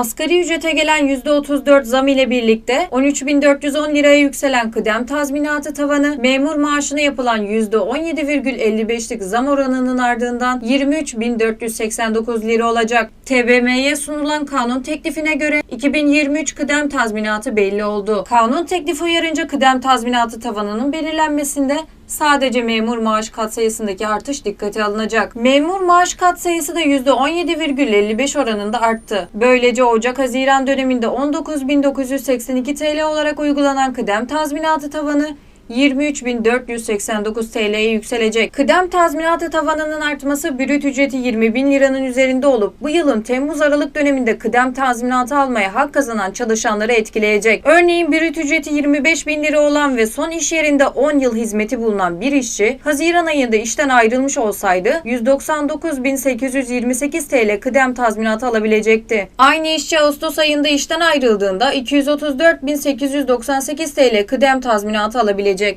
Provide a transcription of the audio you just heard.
Asgari ücrete gelen %34 zam ile birlikte 13.410 liraya yükselen kıdem tazminatı tavanı memur maaşına yapılan %17,55'lik zam oranının ardından 23.489 lira olacak. TBMM'ye sunulan kanun teklifine göre 2023 kıdem tazminatı belli oldu. Kanun teklifi uyarınca kıdem tazminatı tavanının belirlenmesinde Sadece memur maaş katsayısındaki artış dikkate alınacak. Memur maaş katsayısı da %17,55 oranında arttı. Böylece Ocak-Haziran döneminde 19.982 TL olarak uygulanan kıdem tazminatı tavanı 23.489 TL'ye yükselecek. Kıdem tazminatı tavanının artması brüt ücreti 20 bin liranın üzerinde olup bu yılın Temmuz-Aralık döneminde kıdem tazminatı almaya hak kazanan çalışanları etkileyecek. Örneğin brüt ücreti 25 bin lira olan ve son iş yerinde 10 yıl hizmeti bulunan bir işçi Haziran ayında işten ayrılmış olsaydı 199.828 TL kıdem tazminatı alabilecekti. Aynı işçi Ağustos ayında işten ayrıldığında 234.898 TL kıdem tazminatı alabilecek.